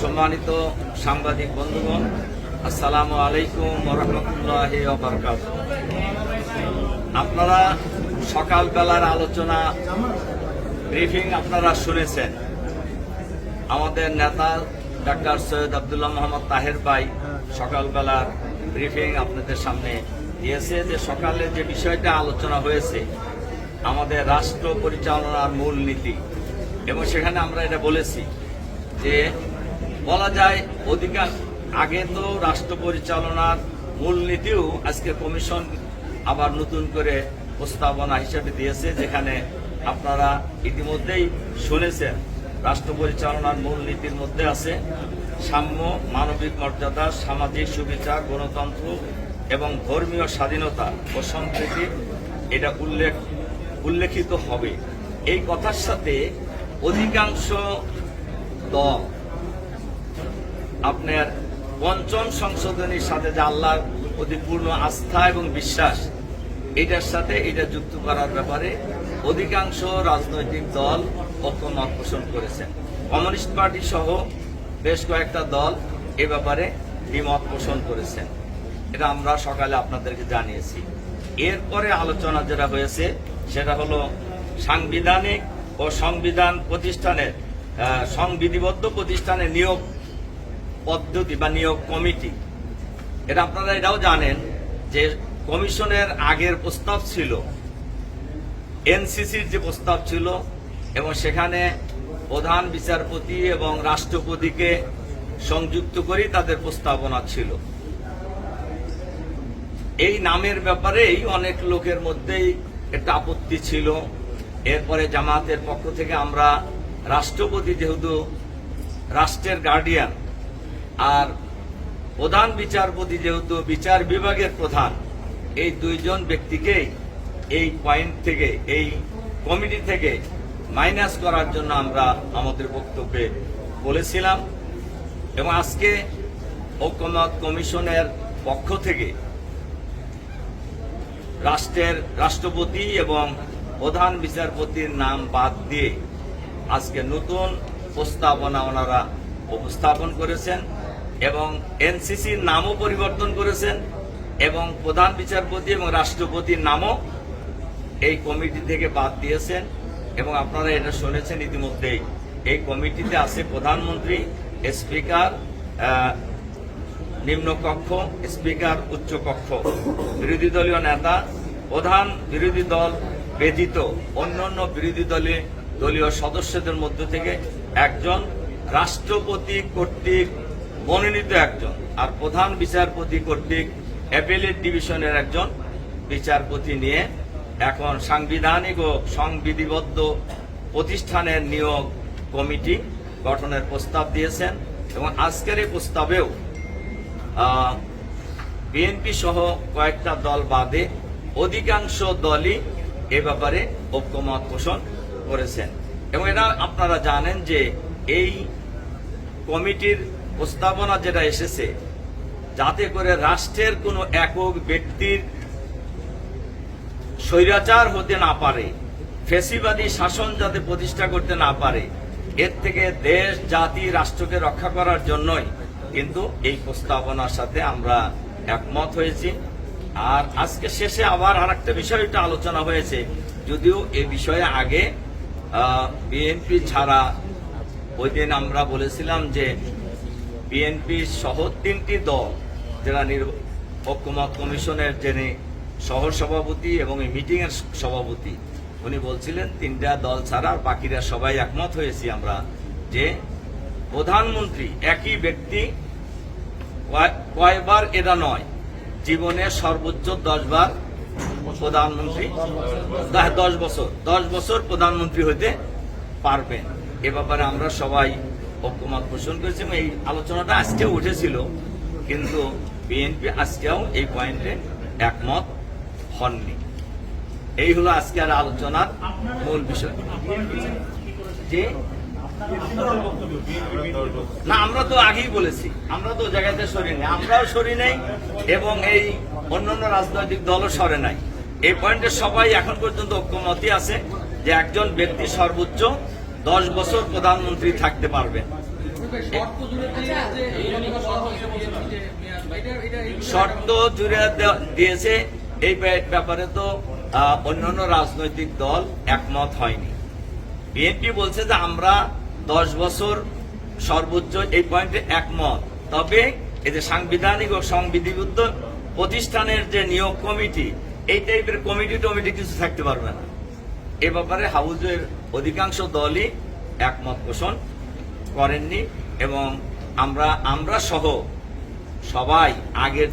সম্মানিত সাংবাদিক বন্ধুগণ, আসসালামু আলাইকুম রহমতুল্লাহ আপনারা সকালবেলার আলোচনা, ব্রিফিং আপনারা শুনেছেন। আমাদের নেতা ডাক্তার সৈয়দ আবদুল্লাহ মোহাম্মদ তাহের ভাই সকালবেলার ব্রিফিং আপনাদের সামনে দিয়েছে যে সকালে যে বিষয়টা আলোচনা হয়েছে, আমাদের রাষ্ট্র পরিচালনার মূল নীতি এবং সেখানে আমরা এটা বলেছি যে বলা যায় অধিকার, আগে তো রাষ্ট্র পরিচালনার মূলনীতিও আজকে কমিশন আবার নতুন করে প্রস্তাবনা হিসেবে দিয়েছে, যেখানে আপনারা ইতিমধ্যেই শুনেছেন, রাষ্ট্র পরিচালনার মূলনীতির মধ্যে আছে সাম্য, মানবিক মর্যাদা, সামাজিক সুবিচার, গণতন্ত্র এবং ধর্মীয় স্বাধীনতা ও সম্প্রীতি, এটা উল্লেখ, উল্লেখিত হবে। এই কথার সাথে অধিকাংশ দল আপনার পঞ্চম সংশোধনীর সাথে যে আল্লাহর প্রতি পূর্ণ আস্থা এবং বিশ্বাস, এটার সাথে এটা যুক্ত করার ব্যাপারে অধিকাংশ রাজনৈতিক দল ঐক্যমত পোষণ করেছেন। কমিউনিস্ট পার্টি সহ বেশ কয়েকটা দল এ ব্যাপারে দ্বিমত পোষণ করেছেন। এটা আমরা সকালে আপনাদেরকে জানিয়েছি। এরপরে আলোচনা যেটা হয়েছে, সেটা হলো সাংবিধানিক ও সংবিধান প্রতিষ্ঠানের সংবিধিবদ্ধ প্রতিষ্ঠানের নিয়োগ পদ্ধতি বা নিয়োগ কমিটি। এটা আপনারা এটাও জানেন যে কমিশনের আগের প্রস্তাব ছিল, এনসিসির যে প্রস্তাব ছিল, এবং সেখানে প্রধান বিচারপতি এবং রাষ্ট্রপতিকে সংযুক্ত করেই তাদের প্রস্তাবনা ছিল। এই নামের ব্যাপারেই অনেক লোকের মধ্যেই একটা আপত্তি ছিল। এরপরে জামাতের পক্ষ থেকে আমরা রাষ্ট্রপতি যেহেতু রাষ্ট্রের গার্ডিয়ান আর প্রধান বিচারপতি যেহেতু বিচার বিভাগের প্রধান, এই দুইজন ব্যক্তিকেই এই পয়েন্ট থেকে, এই কমিটি থেকে মাইনাস করার জন্য আমরা আমাদের বক্তব্যে বলেছিলাম। এবং আজকে ঐক্যমত কমিশনের পক্ষ থেকে রাষ্ট্রের রাষ্ট্রপতি এবং প্রধান বিচারপতির নাম বাদ দিয়ে আজকে নতুন প্রস্তাবনা ওনারা উপস্থাপন করেছেন এবং এনসিসির নামও পরিবর্তন করেছেন এবং প্রধান বিচারপতি এবং রাষ্ট্রপতির নামও এই কমিটি থেকে বাদ দিয়েছেন এবং আপনারা এটা শুনেছেন ইতিমধ্যেই। এই কমিটিতে আছে প্রধানমন্ত্রী, স্পিকার নিম্নকক্ষ, স্পিকার, উচ্চকক্ষ, বিরোধী দলীয় নেতা, প্রধান বিরোধী দল ব্যতীত অন্যান্য বিরোধী দলে, দলীয় সদস্যদের মধ্য থেকে একজন রাষ্ট্রপতি কর্তৃক মনোনীত একজন আর প্রধান বিচারপতি কর্তৃক অ্যাপেলেট ডিভিশনের একজন বিচারপতি নিয়ে এখন সাংবিধানিক ও সংবিধিবদ্ধ প্রতিষ্ঠানের নিয়োগ কমিটি গঠনের প্রস্তাব দিয়েছেন এবং আজকের এই প্রস্তাবেও বিএনপি সহ কয়েকটা দল বাদে অধিকাংশ দলই এ ব্যাপারে ঐক্যমত পোষণ করেছেন। এবং এটা আপনারা জানেন যে এই কমিটির প্রস্তাবনা যেটা এসেছে, যাতে করে রাষ্ট্রের কোনো একক ব্যক্তির স্বৈরাচার হতে না পারে, ফেসিবাদী শাসন যাতে প্রতিষ্ঠা করতে না পারে, এর থেকে দেশ, জাতি, রাষ্ট্রকে রক্ষা করার জন্যই কিন্তু এই প্রস্তাবনার সাথে আমরা একমত হয়েছি। আর আজকে শেষে আবার আর একটা বিষয় আলোচনা হয়েছে। যদিও এ বিষয়ে আগে বিএনপি ছাড়া ওই দিন আমরা বলেছিলাম যে বিএনপি সহ তিনটি দল যারা নির্ব- কমিশনের যিনি সহ সভাপতি এবং এই মিটিং এর সভাপতি, উনি বলছিলেন, তিনটা দল ছাড়া বাকিরা সবাই একমত হয়েছি আমরা যে প্রধানমন্ত্রী একই ব্যক্তি, কয়- কয়বার এটা নয়। জীবনে সর্বোচ্চ দশ বার প্রধানমন্ত্রী। দশ বছর। দশ বছর প্রধানমন্ত্রী হতে পারবেন। এ ব্যাপারে আমরা সবাই ঐক্যমত পোষণ করেছি এই আলোচনাটা আজকেও উঠেছিল। কিন্তু বিএনপি আজকেও এই পয়েন্টে একমত হননি। এই হলো আজকের আলোচনার মূল বিষয়। যে না, আমরা তো আগেই বলেছি, আমরা তো জায়গাতে সরি নেই। আমরাও সরি নেই এবং এই অন্যান্য রাজনৈতিক দলও সরে নাই। এই পয়েন্টে সবাই এখন পর্যন্ত ঐক্যমতই আছে যে একজন ব্যক্তি সর্বোচ্চ দশ বছর প্রধানমন্ত্রী থাকতে পারবেন শর্ত জুড়ে দিয়েছে, এই ব্যাপারে- তো অন্যান্য রাজনৈতিক দল একমত হয়নি। বিএনপি বলছে যে আমরা দশ বছর সর্বোচ্চ এই পয়েন্টে একমত। তবে এতে সাংবিধানিক ও সংবিধিবদ্ধ প্রতিষ্ঠানের যে নিয়োগ কমিটি, এই টাইপের কমিটি টমিটি কিছু থাকতে পারবে না। এ ব্যাপারে হাউজের অধিকাংশ দলই একমত পোষণ করেননি এবং আমরা আমরা সহ সবাই আগের